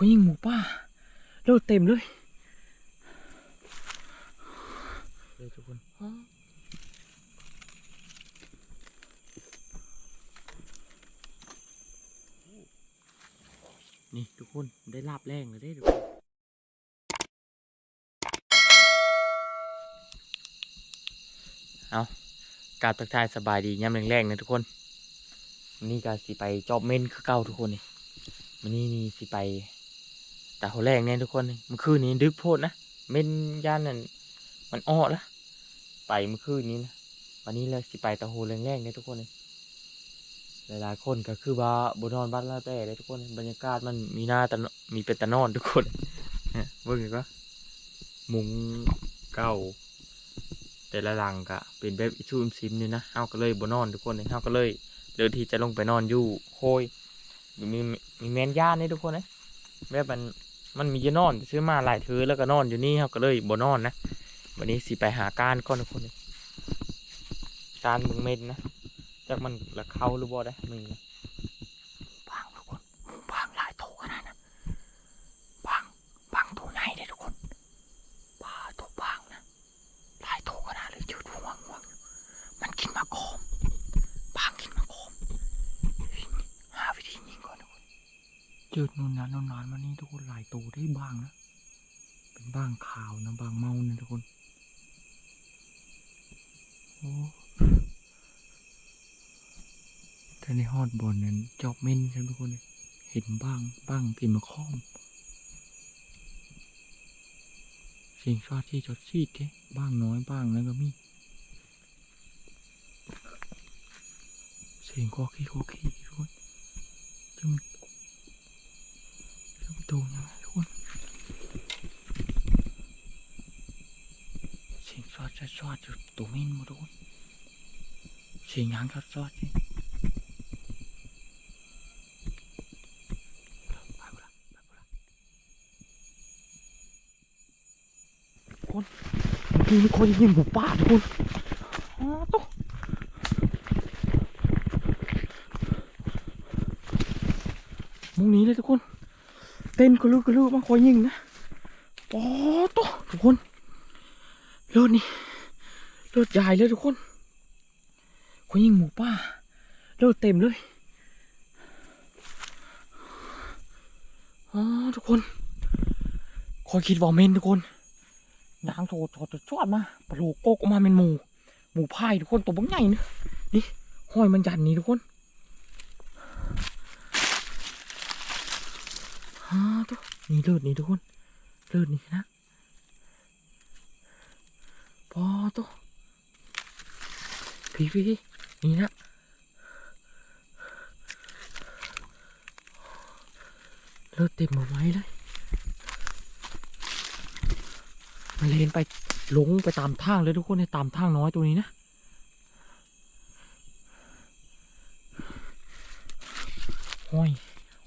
คนยิงหมูป่าเลือดเต็มเลยเลยทุกคนนี่ทุกคนได้ลาบแรงเลยได้ทุกคนเอากาบทักทายสบายดีย่ำแรงๆนะทุกคนวันนี้ก็สิไปจอบเม่นคือเก่าทุกคนนี่วันนี้นี่สิไป แต่หัวแรงเนี่ยทุกคนมื่อคืนนี้ดึกโพดนะเม่นย่านนั่นมันอ้อละไปเมื่อคืนนี้นะวันนี้เลยสิไปตะโหแรงๆเนี่ยทุกคนนี่หลายๆคนก็คือว่าบนนอนบ้านลาแต่เลยทุกคนบรรยากาศมันมีหน้าตะมีเป็นตะนอนทุกคนเนี่ยเบิ่งกว่ามุงเก่า แต่ละหลังก็เป็นแบบอิชูอิมซิมนี่นะเฮาก็เลยบ่นอนทุกคนเลยเฮาก็เลยเลือกที่จะลงไปนอนอยู่โคยมีมีแมนย่านนี่ทุกคนนะแบบมัน มันมีจะนอนซื้อมาหลายเทือแล้วก็นอนอยู่นี่เฮาก็เลยบ่นอนนะวันนี้สิไปหาการก้อนคนการมึงเม็ดนะจากมันละเข้าหรือบ่ได้มึงนะบางทุกคนบางหลายโถขนาดนะบางบางตัวใหญ่เลยทุกคนปลาตัวบางนะ หลายโถขนาดเลยยืดห่วงห่วงมันกินมาโคมบางกินมาโคมหาวิธียิงก่อนทุกคน จืดนุ่นนานนุ่นนานมานี่ทุกคนหลายตัวได้บ้างนะเป็นบ้างขาวนะบางเมานะทุกคนโอ้ถ้าในฮอดบอลนั้นจอบเม่นใช่ไหมทุกคนเห็นบ้างบ้างกินมาค้อมสิ่งชอบที่จดซีดเด้บ้างน้อยบ้างแล้วก็มีเสียงโคกี้โคกี้ทุกคนจะมัน จะมันตูยังไงทุกคนเสียงชอดชอดชอดอยู่ตัวมินมาทุกคนเสียงยางชอดชอดนี่ไปบุละไปบุละเมื่อกี้มีคนยิงหมูป่าทุกคนอ๋อตุ๊มุงนี้เลยทุกคน เต้นกระลือกระลือมาคอยยิงนะอ๋อตุ๊ทุกคนเลือดนี่เลือดใหญ่เลยทุกคนคอยยิงหมูป่าเลือดเต็มเลยอ๋อทุกคนคอยคิดว่าเมนทุกคนนางโถโถโถชดมาปลาโลโกกออกมาเป็นหมูหมูพายทุกคนตัวบังใหญ่นะนี่ห้อยมันยันนี่ทุกคนฮ่าตัว นี่เลือดนี่ทุกคนเลือดนี่นะพอตัวพี่พี่นี่นะเลือดเต็มหมดไว้เลยมันเลนไปลงไปตามทางเลยทุกคนในตามทางน้อยตัวนี้นะห้อย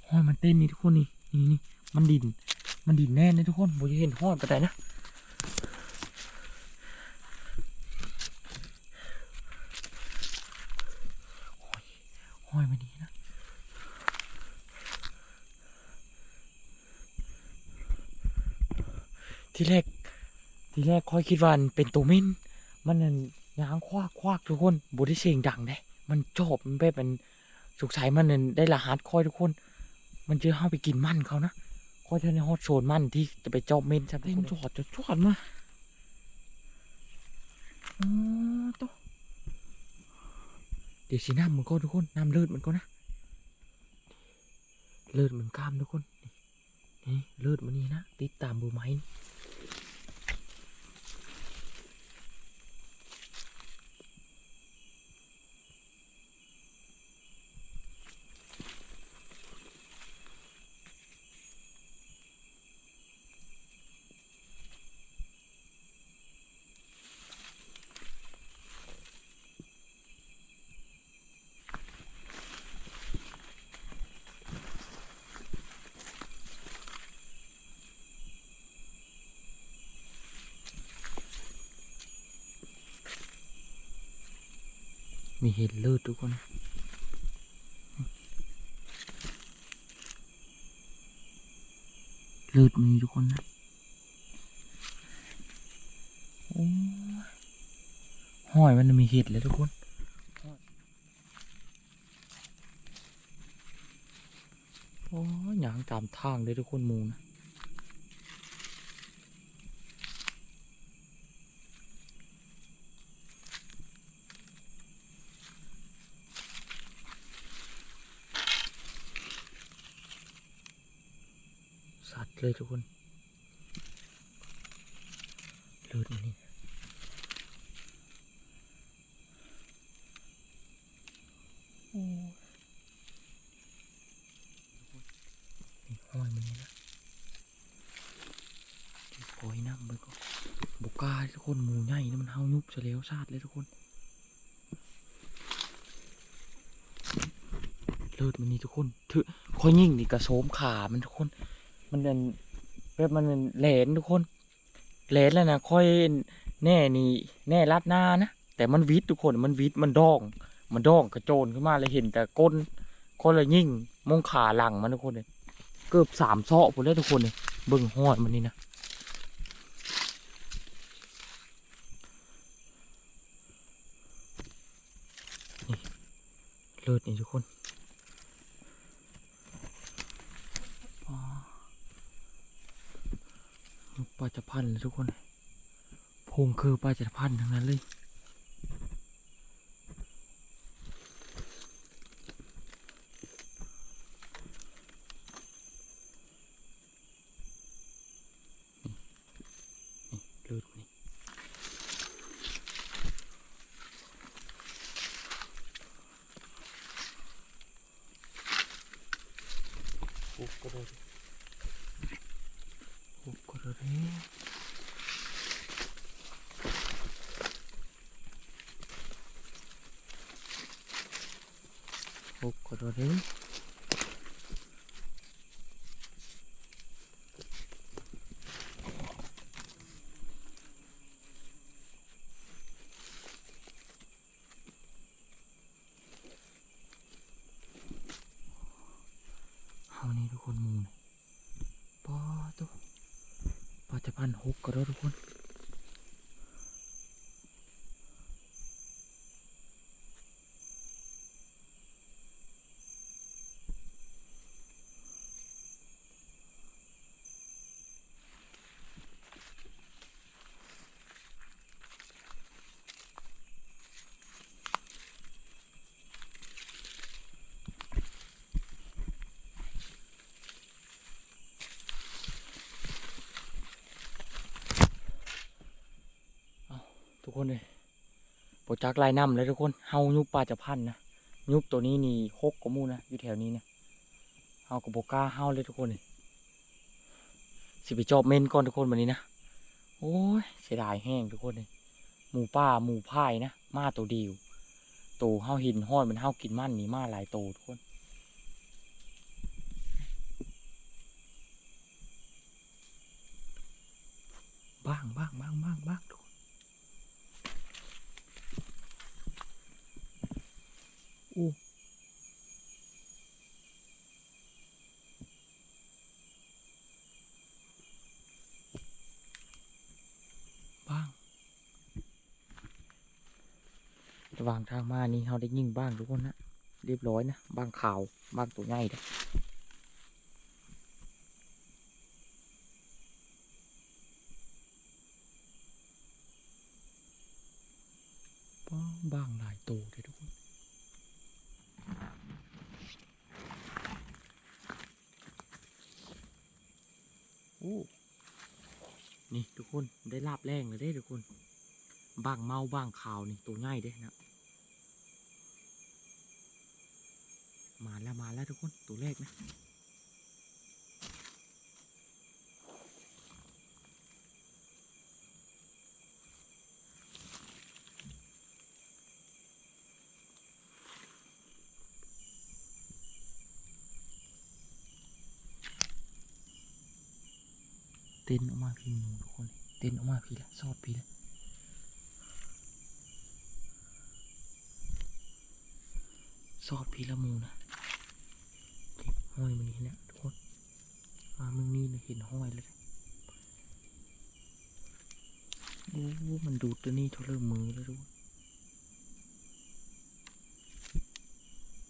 ห้อยมันเต้นนี่ทุกคนนี่นี่นี่ มันดิน มันดินแน่นะทุกคนผมจะเห็นหอยไปไหนนะห้อยหอยมันดีนะทีแรก ทีแรกค่อยคิดว่ามันเป็นตัวม่นมันนั่นยางควักควักทุกคนบได้เสียงดังได้ มันจอบมันแบบมันสุกใสยมันนั่นได้รหัสค่อยทุกคน มันจะเข้าไปกินมันเขานะ ค่อยท่านในฮอตโซนมันที่จะไปจอบเม่นใช่ไหมจอดจะจอดมาอ๋อตัวเดี๋ยวสีน้ำมันก็ทุกคนน้ำเลือดมันก็นะเลือดมันกล้ามทุกคนนี่นี่เลือดมันนี่นะติดตามเบอร์ไม้ มีเห็นเลืดทุกคนลืดมีทุกคนนะโอ้ห้อยมันมีเห็ดเลยทุกคนโอ้ยหยางตามทางเลยทุกคนมูนะ เลยทุกคนเลืดมันนี่โอ้ยนี่ห้อยมันนี่นะปล่อยน้ำไปก่อนบุกล้าทุกคนหมูใหญ่นะมันเฮายุบเฉลียวซาดเลยทุกคนเลืดมันนี่ทุกคนถือคอยยิ่งนี่กระโสมขา มันทุกคน มันเป็นแบบมันเป็นแหลนทุกคนแหลนแล้วนะค่อยแน่นี่แน่รัดหน้านะแต่มันวิดทุกคนมันวิดมันดอง มันดองกระโจนขึ้นมาเลยเห็นแต่ก้นคนละยิ่งมงขาหลังมันทุกคนเลยเกือบสามซอกผมเลยทุกคนเลยเบิ่งหอดมันนี่นะเลือดนี่ทุกคน อ๋อ ปลาจะพันธุ์เลยทุกคนพงคือปลาจะพันธ์ทั้งนั้นเลยนี่ลือดนี่โอ้ก็ได้ โอ้ก็ได้โอ้ก็ได้เอานี่ทุกคนหมูนี่ปอตัวปลาจะพันหกก็ได้ทุกคน ทุ กคนเลยโปรจักลายน้ำเลยทุกคน เฮายุบปลาจะพันนะ ยุบตัวนี้นี่หกกว่ามูนะ อยู่แถวนี้นะเฮากับโบก้าเฮาเลยทุกคนเลยสิไปจอบเมนก่อนทุกคนวันนี้นะ โอ้ยเสียดายแห้งทุกคนเลย หมูป่าหมูพายนะ มาตัวเดียวตัวเฮาหินห้อยมันเฮากินมันนี่มาหลายตัวทุกคน บ้างบ้างบ้างบ้างบ้างทุกคน อู้บ้าง ระหว่างทางมานี่เราได้ยิ่งบ้างทุกคนนะเรียบร้อยนะบ้างข่าวบ้างตัวใหญ่เด้อบ้างบ้างหลายตัวเลยทุกคนโอ้นี่ทุกคนได้ลาบแรงเลยได้ทุกคนบางเมาบางขาวนี่ตัวง่ายเด้นะ มาแล้วมา แล้วทุกคนตัวแรกนะเต้นออกมาพี่หนูทุกคนเต้นออกมาพี่ละซอดพี่ละซอดพี่ละมูนะ ห้อยมันนี่นะทุกคนมาเมืองนี้เห็นห้อยเลยอ้มันดูดตัวนี้เขาเริ่มมือแล้วดู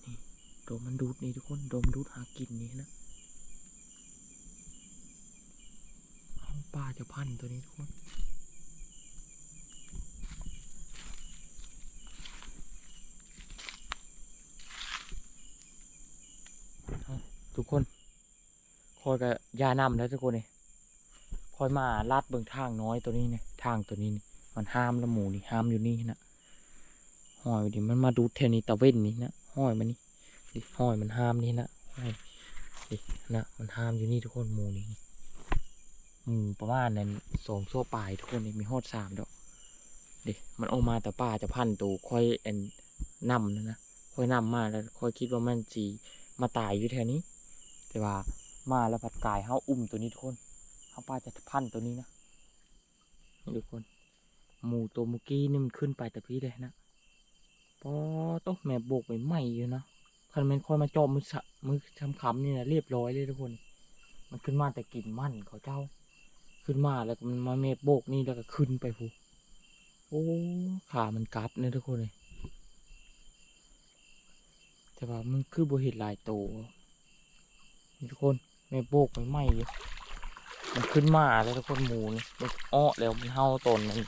นี่โดมมันดูดนี่ทุกคนโดมดูดหากินนี่นะห้องปลาจะพันตัวนี้ทุกคน ทุกคน คอยกับยานำแล้วทุกคนนี่คอยมาลาดเบิ่งทางน้อยตัวนี้เนี่ยทางตัวนี้นี่มันห้ามละหมูนี่ห้ามอยู่นี่นะห้อยดิมันมาดูแถวนี้ตะเว้นนี่นะห้อยมันนี่ดิห้อยมันห้ามนี่นะห้อยดินะมันห้ามอยู่นี่ทุกคนหมูนี่หมูประมาณนั้นสองโซ่ปลายทุกคนนี่มีหอดสามดอกดิมันออกมาแต่ป่าจะพันตัวค่อยเอ็นนำนะนะค่อยนำมาแล้วค่อยคิดว่ามันจีมาตายอยู่แถวนี้ แต่ว่ามาแล้วผัดกายเฮาอุ้มตัวนี้ทุกคนเฮาป้าจะพันตัวนี้นะนี่ทุกคน หมูตัวเมื่อกี้นี่มันขึ้นไปแต่พี่เลยนะปอต้องแม่โบกไปไหมอยู่นะคันแมันคอยมาจอมมือสะมือทำคำนี่นะเรียบร้อยเลยทุกคน มันขึ้นมาแต่กลิ่นมันเขาเจ้า ขึ้นมาแล้วมันมาเมโบกนี่แล้วก็ขึ้นไปพูโอ้ขามันกลับเนี่ยทุกคนเลยแต่ว่ามันคือบ่เห็นหลายตัว ทุกคนไม่โบกไม่ไหมอยู่มันขึ้นมาแล้วทุกคนหมูนี่มันอ้อแล้วมันเห่าตนมัน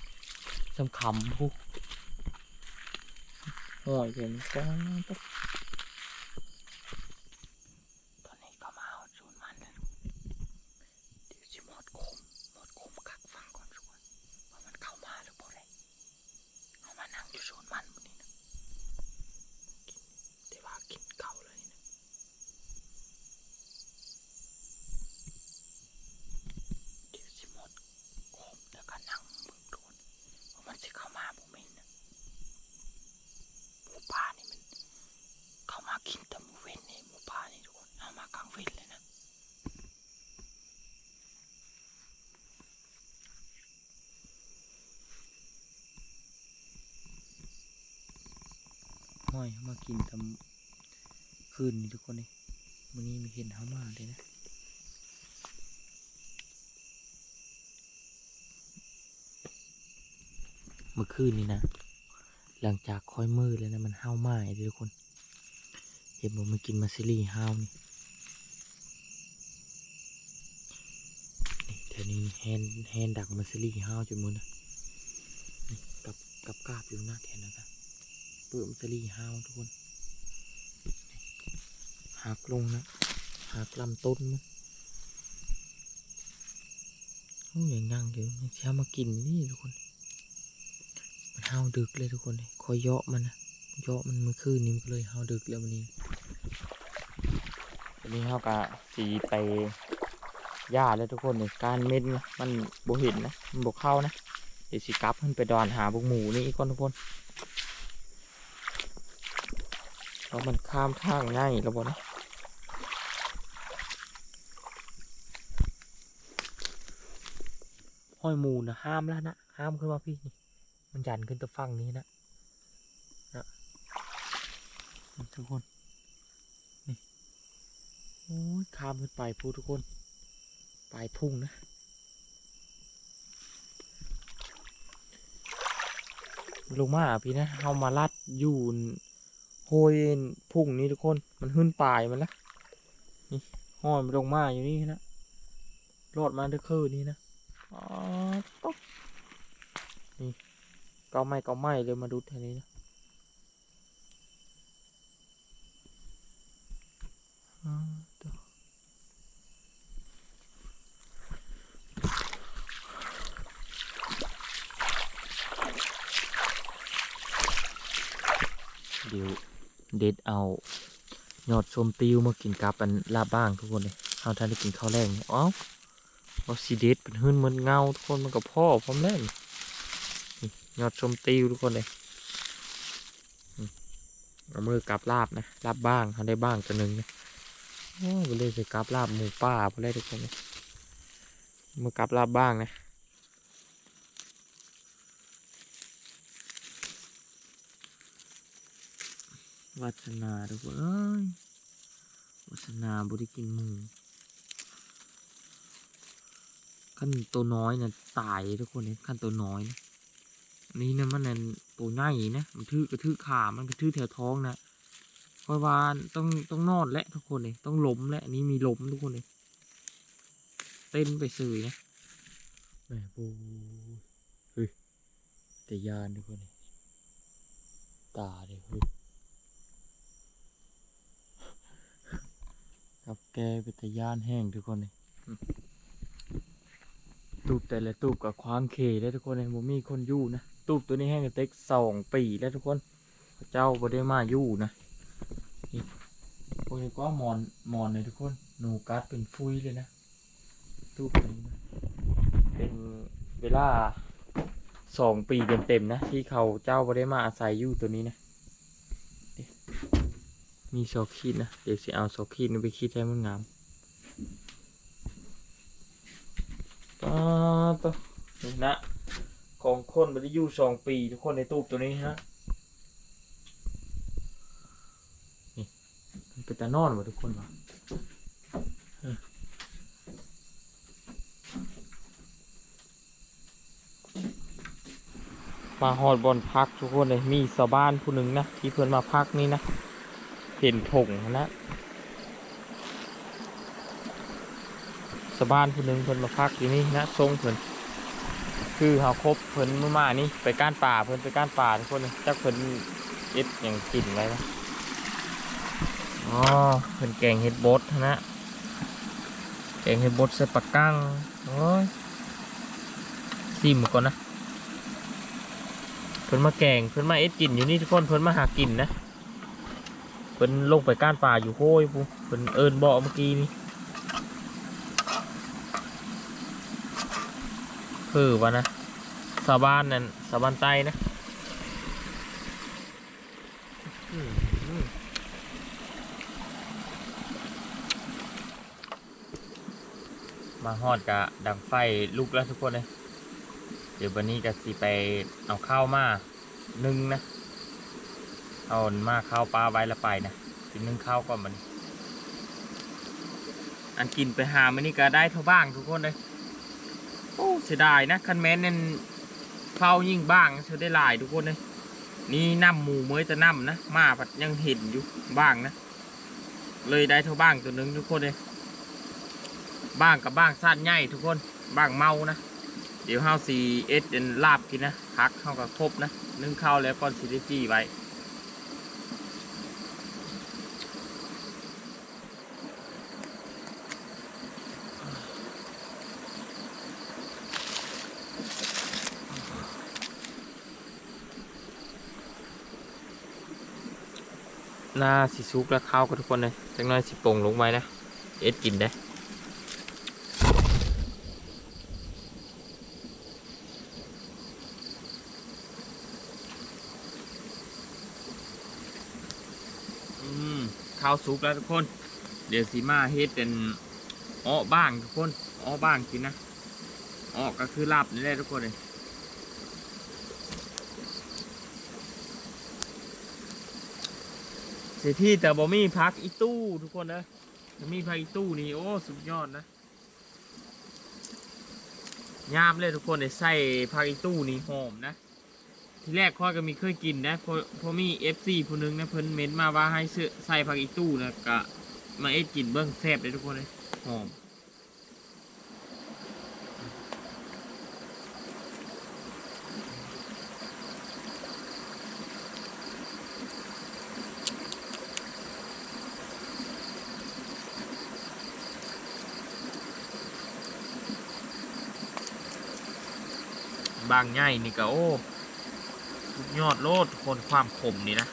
สำคำพวกหอยเห็นจ้าตุ๊กตอนนี้ก็มาเอาสูนมันแล้วเดี๋ยวสิหมดคมหมดคมกักฟังก่อนทุกคนว่ามันเข้ามาหรือเปล่าเลยเอามานั่งอยู่สูนมันบนนี้นะกินแต่ว่ากินเก่าเลยนะ เดี๋ยวสิหมดโคมแล้วก็นั่งเบิ่งโดนว่ามันสิเข้ามาบ่แม่นนะหมูป่านี่มัน เข้ามา กินแต่หมูเว้นนี่หมูป่านี่ทุกคนเอามากลางเว้นเลยนะห้อยเอามากินทำคืนนี่ทุกคนนี่วันนี้มีเห็นเขามาเลยนะเมื่อคืนนี้นะ หลังจากค่อยมืดแล้วนะมันเห้าวมาเลยทุกคน เห็นบอกมันกินมาซิลี่ห้าวนี่นี่แถวนี้แฮนแฮนดักมาซิลี่ห้าวจนมุนนะนี่กับกับกาบอยู่หน้าแทนนะครับเปิดมาซิลี่ห้าวทุกคนหักลงนะหักลำต้นมันโอ้ยยังนั่งอยู่ยังเช้ามากินนี่ทุกคน มันเฮาวดึกเลยทุกคนเลยคอยเยาะมันนะ เยาะมันเมื่อคืนนี้มันก็เลยเฮาดึกแล้ววันนี้วันนี้เฮากะสีไปย่าแล้วทุกคนเลยการเม็ดนะมันบ่เห็นนะมันบ่เข้านะเดี๋ยวสิกลับขึ้นไปดอนหาบุกหมูนี่อีกคนทุกคนเพราะมันข้ามทางง่ายแล้วบ่นะห้อยหมูนะห้ามแล้วนะห้ามขึ้นมาพี่นี่มันยันขึ้นตัวฝั่งนี้นะนะนี่ ทุกคน นี่โอ้ยข้ามขึ้นไปพูทุกคนปลายทุ่งนะลงมาอะพี่นะเอามาลัดยู่โหยพุ่งนี้ทุกคน มันขึ้นปลายมันละนี่ห้อยมันลงมาอยู่นี่นะรอดมาด้วยคือนี่นะอ๋อต๊อกนี่ก็ไม่ก็ไม่เลยมาดูแถวนี้นะอ่าตัว เดี๋ยวเด็ดเอายอดชมติวมากินกับอันลาบบ้างทุกคนเลยเอาท่านได้กินข้าวแรงเนี่ยอ้าวเอาสีเด็ดเป็นหื้นเหมือนเงาทุกคนมันกับพ่อพร้อมแรงยอดชมติวทุกคนเลยเอามือกลับลาบนะลาบบ้างเขาได้บ้างตัวหนึ่งนะ โอ้ไปเลยจะกลับลาบหมูป่าไปเลยทุกคนเมือกลับลาบบ้างนะวัฒนาทุกคนวัฒนาบริกินหมูขั้นตัวน้อยนะตายทุกคนเลยขั้นตัวน้อยนะอันนี้นะมันนั่นตัวใหญ่นะมันทื่อกระทื่ขามันกระทื่แถวท้องนะ เพราะว่าต้องต้องนอนและทุกคนเลยต้องล้มและอันนี้มีล้มทุกคนเลยเต้นไปสื่อนะแหม่ปูเฮ้ยแต่ยานทุกคนเลยตาเลยเฮ้ยกับแกเป็นแต่ยานแห้งทุกคนเลยตูบแต่ละตูบกับควางเคแล้ทุกคนเลยผมมีคนอยู่นะตูบตัวนี้แห้งกับเต็กสองปีแล้วทุกคน เจ้าบ่ได้มาอยู่นะ วกนี้ก็มอนมอนเลยทุกคนหนูกัดเป็นฟุยเลยนะตูบตัวนี้นะเป็นเวลาสองปีเต็มๆนะ ที่เขาเจ้าบ่ได้มาอาศัยอยู่ตัวนี้นะนี่มีซอกขีดนะเดี๋ยวสิเอาซอกขีดนไปขีดให้มันงามอ่าตัวนี่นะของคนมันได้อยู่สองปี ทุกคนในตู้ตัวนี้ฮะนี่มัน เป็นตานอนวะทุกคนวะมาหอดบอลพักทุกคนเลยมีชาวบ้านผู้หนึ่งนะที่เพื่อนมาพักนี่นะ เห็นถงนะชาวบ้านผู้หนึ่งเพิ่นมาพักอยู่นี่นะทรงเพิ่นคือเขาครบเพิ่นมื่อมานี่ไปก้านป่าเพิ่นไปก้านป่าทุกคนเลยจักเพิ่นเอ็ดอย่างกินอะไรนะ อ๋อเพิ่นแกงเห็ดบดนะแกงเห็ดบดใส่ปลากั้งโอ้ยซิมก่อนนะเพิ่นมาแกงเพิ่นมาเอ็ดกินอยู่นี่ทุกคนเพิ่นมาหากินนะเพิ่นลงไปก้านป่าอยู่โห้ยปุ๊เพิ่นเอิญบ่อเมื่อกี้นี่คือวะนะสาบานนั่นสาบานไตนะอืมอืมมา ฮอดกะดังไฟลุกแล้วทุกคนเลยเดี๋ยววันนี้ก็สิไปเอาข้าวมานึ่งนะเอามาข้าวปลาไว้ละไปนะสินึ่งข้าวก่อนมัน อันกินไปหามันนี่ก็ได้เท่าบ้างทุกคนเลยโอ้เสียดายนะคันแมนนั่นเข้ายิ่งบ้างเสียได้หลายทุกคนเลยนี่น้ำหมูเมยจะน้ำนะมาปัดยังเห็นอยู่บ้างนะ เลยได้เท่าบ้างตัวนึงทุกคนเลย บ้างกับบ้างสั้นใหญ่ทุกคนบ้างเมานะ เดี๋ยวเฮาสีเอสเป็นลาบกินนะพักเฮากับครบนะนึ่งข้าวแล้วก็ซีดีจีไว้หน้าสีซุกแล้วข้าวกับทุกคนเลยจังน้อยสิโป่งลงไว้นะ เอ็ดกินได้ อืม ข้าวสุกแล้วทุกคน เดี๋ยวสีมาเฮ็ดเป็นอ้อบ้างทุกคนอ้อบ้างกินนะอ้อก็คือลาบนี่แหละทุกคนเลยเสียที่แต่บ่มีพักอีตู้ทุกคนนะถ้ามีพักอีตู้นี่โอ้สุดยอดนะยามเลยทุกคนได้ใส่พักอีตู้นี่หอมนะ ทีแรกค่อยก็มีเคยกินนะเพอพอมีเอฟซีผู้หนึงนะเพิ่นเม้นมาว่าให้ซื้อใส่พักอีตู้นะกะมาเอ็ดกินเบิ้งแซ่บเลยทุกคนเลยหอมบางใหญ่นี่ก็โอ้ ยอดโลดคนความขมนี่นะ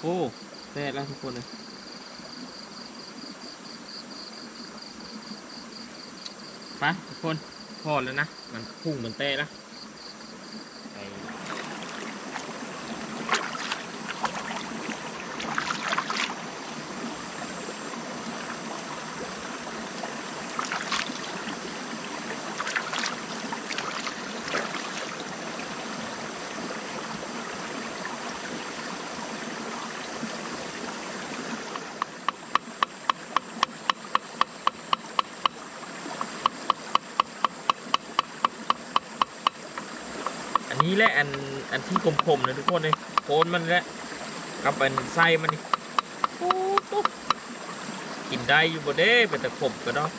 โอ้แตกแล้วทุกคนเลยไปทุกคน พอแล้วนะ มันพุ่งเหมือนเต้แล้ว แหละอันอันที่คมๆนะทุกคนเลยโคนมันแหละกับเป็นไส้มันกินได้อยู่บ่เด้เป็นแต่ขมก็เนาะ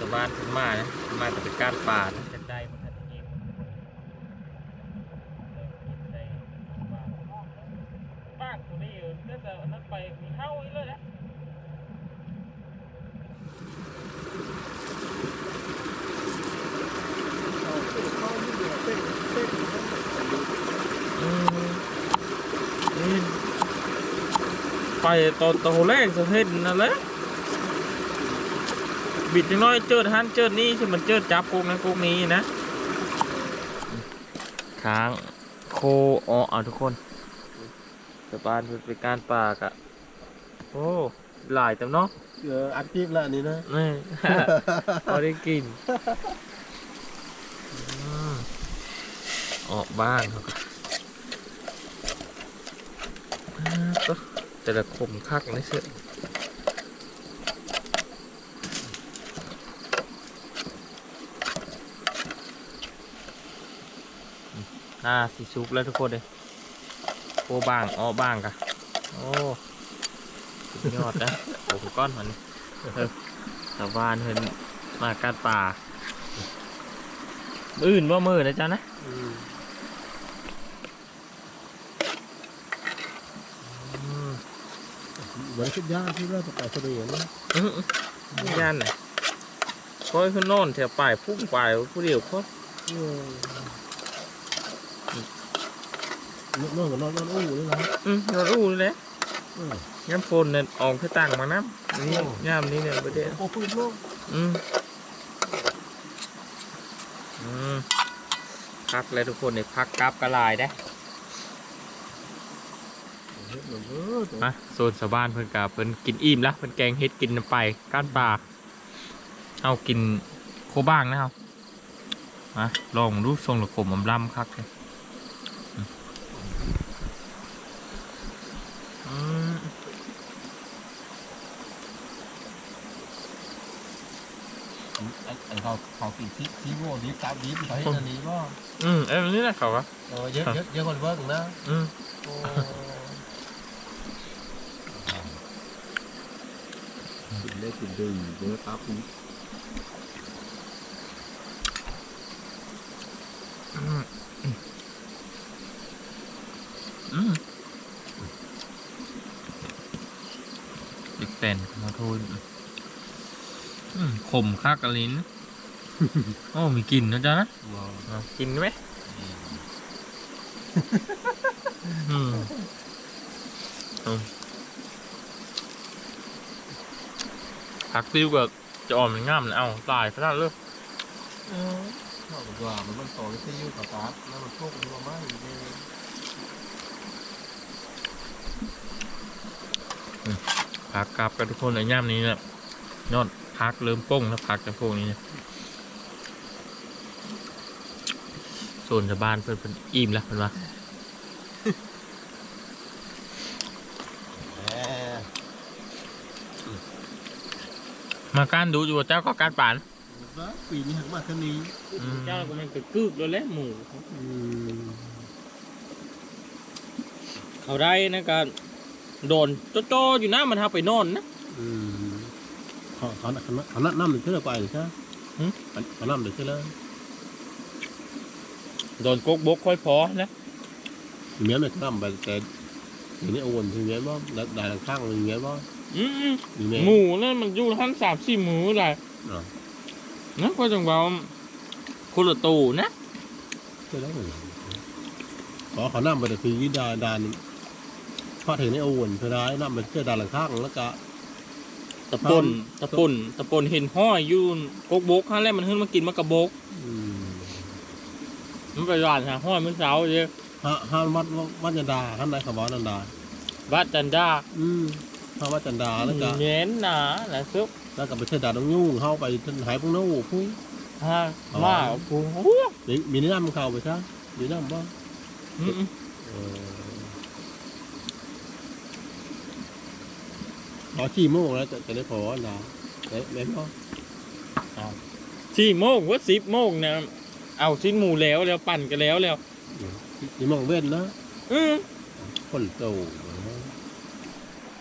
สบานขึ้นมานะขึ้นมาแต่เป็นก้านป่านะจะได้มันทันทีบ้านตัวนี้อยู่ตั้งแต่นั้นไปมีเท่าอีกเลยนะอืมนี่ ไปตอนโตแรกจะเห็นนั่นแหละบิดจังน้อยเจิดฮันเจิดนี่ที่มันเจิดจับพวกนั้นพวกนี้นะค้างโคอ๋อเอาทุกคนสบานเป็นการปากอะโอ้หลายแต่เนาะเอออัดคลิปแล้วอันนี่นะนี่พอได้กินอืมออกบ้านเขาก็อ่าก็ แต่ละคมคักนี่เสือหน้าสีซุปแล้วทุกคนเลยโอ้บ้างอ้อบ้างกะโอ้สุดยอดนะผมก้อนมันนี่เออชาวบ้านเห็นมากัดป่ามื้ออื่นว่ามือนะจ๊ะนะ อืม อืม เหมือนคิดยากที่เราจะไปเสด็จนะอื้ออื้อย่านไหนคอยขึ้นโน่นแถวป่ายพุ่งป่ายผู้เดียวเขาเอออนอนกับนอนนอนอู้เลยนะอืมนอนอู้เลยเออย้ำฝนเนี่ยออกคือต่างมาน้ำนี่โอ้ย่ามนี้เนี่ยประเดี๋ยวโอ้พื้นโลกอืมอืมพักเลยทุกคนเนี่ยพักกราบกระลายได้เฮ็ดห น่อยเออตัวมาโซนสาวบ้านเพิ่นกาเพิ่นกินอิ่มแล้วเพิ่นแกงเฮ็ดกินไปก้านปลาเอากินโคบ้างนะครับมาลองดูทรงหลกลมอำลำคักเลยอืมอืมไอ้เขาเขากินซีซีโร่ดิฟตามดิฟเขาเห็นอันนี้ก็อืมเอ้ยนี่แหละเขาวะเออเยอะเยอะเยอะคนเวิร์กนะอืม โอ้กินเล็กกินดีเยอะครับคุณอืมอืมอีกเป็นมาโทษอืมขมคักอะลิ้นโอ้มีกลิ่นนะจ๊ะนะกินไหมอืมเอา ผักติ้วกับจะอ่อนมันง่ามนะเอาตายขนาดเลยเออชอบกว่ามันมันโตที่ยุ่งกับตาแล้วมันโชคดีมากเลยผักกลับกันทุกคนในย่ามนี้เนี่ยยอดพักเริ่มป้งแล้วพักจากพวกนี้เนี่ยส่วนชาวบ้านเพิ่นเพิ่นอิ่มแล้วเพิ่อนว่า แหม มาการดูอยู่ว่าเจ้าก็การป่านปีนี้หักมาคันนี้เจ้าก็มันกึกกึกแล้วแหละหมูอืมเขาได้นะการโดนโจๆอยู่นะมันทาไปนอนนะอืมเขาเขาเขาเขานัดน้ำหนึ่งเท่าไปใช่อมันมันน้ำเดือดขึ้นแล้วโดนกกบกค่อยพอนะเมียนมันน้ำไปแต่อย่างนี้เอาวนถึงเมียนว่าได้หลังข้างมันเมียนว่า อืมมีเมียนหมูนั่นมันอยู่ท่านสามสี่หมูได้อ๋อนะก็จังว่าคนละตู้นะใช่แล้วเหมือนขอเขาน้ำไปแต่คือวิดาดานพอถึงนี่เอาวนเพื่อได้น้ำมันเพื่อดานหลังข้างแล้วก็ ตะปนตะปนตะปนเห็นห้อยอยูนกกบกฮะแล้วมันขึ้นมากินมากระบก อืมมันไปร้านหาห้อยเมื่อเช้าเยอะห้าห้ามวัดวัดจันดาท่านใดขบอนันดาวัดจันดา อืม ห้าวัดจันดาแล้วก็เน้นหนานะซุปแล้วก็ไปเชิดดาดงยุ่งเข้าไปทนหายพวกนู้นพุ่งฮะมาปูโอ้มีมีน้ำเข้าไปซะมีน้ำบ้างอืมเออขอชี้โมงแล้วจะจะได้พอนะเอ๊ะแม่นบ่สี่โมงว่าสิบโมงเนี่ยเอาชิ้นหมูแล้วแล้วปั่นกันแล้วแล้วชี้โมงเว้นนะอืมคนโต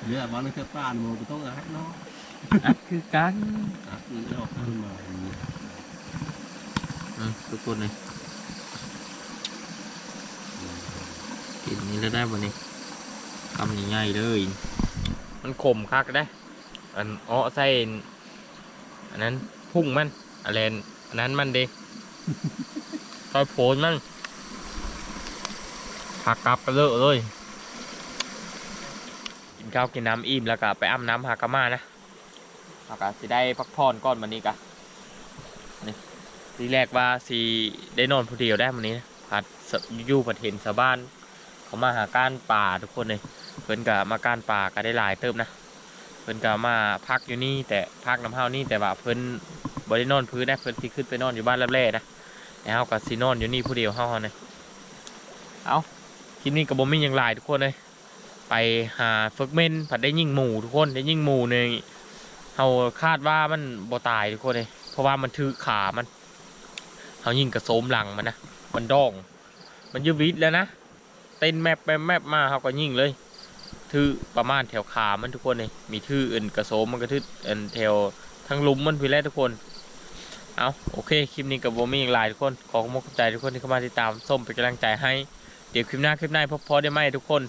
เนี่ยบ้านนี้แค่ป้านโมก็ต้องอัดเนาะคือกันอัดมันออกขึ้นมาทุกคนเลยกินนี้แล้วได้บ่นี่ทำง่ายๆเลย มันขมคักได้อันอ้อใส่อันนั้นพุ่งมันอะไรอันนั้นมันเด็ซอยโผนมันผักกลับกันเลอะเลยกิ นข้าวกินน้ำอิ่มแล้วก็ไปอาบน้ำหากามานะหากาสิได้พักผ่อนก่อนวันนี้กะนี่ทีแรกว่าสีได้นอนผู้เดียวได้วันนี้นะผัดอยู่ผัดเห็นชาวบ้าน เขามาหาก้านป่าทุกคนเลยเพิ่นก็มาก้านป่าก็ได้หลายเติมนะเพิ่นก็มาพักอยู่นี่แต่พักน้ำเฮานี่แต่ว่าเพิ่นบ่ได้นอนพื้นนะเพิ่นสิขึ้นไปนอนอยู่บ้านรับแร่นะแล้วเฮาก็สินอนอยู่นี่ผู้เดียวเฮาเนี่ยเอาคลิปนี้ก็บ่มีหยังหลายทุกคนเลย ไปหาฝึกเม่นผัดได้ยิงหมูทุกคนได้ยิงหมูในเฮาคาดว่ามันบ่ตายทุกคนเลยเพราะว่ามันถือขามันเฮายิงกระโสมหลังมันนะมันดอง มันยืดวิดแล้วนะเต้นแมปไปแมปมาเฮาก็ยิงเลยทื่อประมาณแถวขามันทุกคนเลยมีทื่ออื่นกระโสมมันก็ทื่ออันแถวทั้งลุมมันพี่แรกทุกคนเอาโอเคคลิปนี้กับโบมี่อย่างไรทุกคนขอขอบคุณใจทุกคนที่เข้ามาติดตามส้มเป็นกำลังใจให้เดี๋ยวคลิปหน้าคลิปหน้าพบพอได้ไหมทุกคน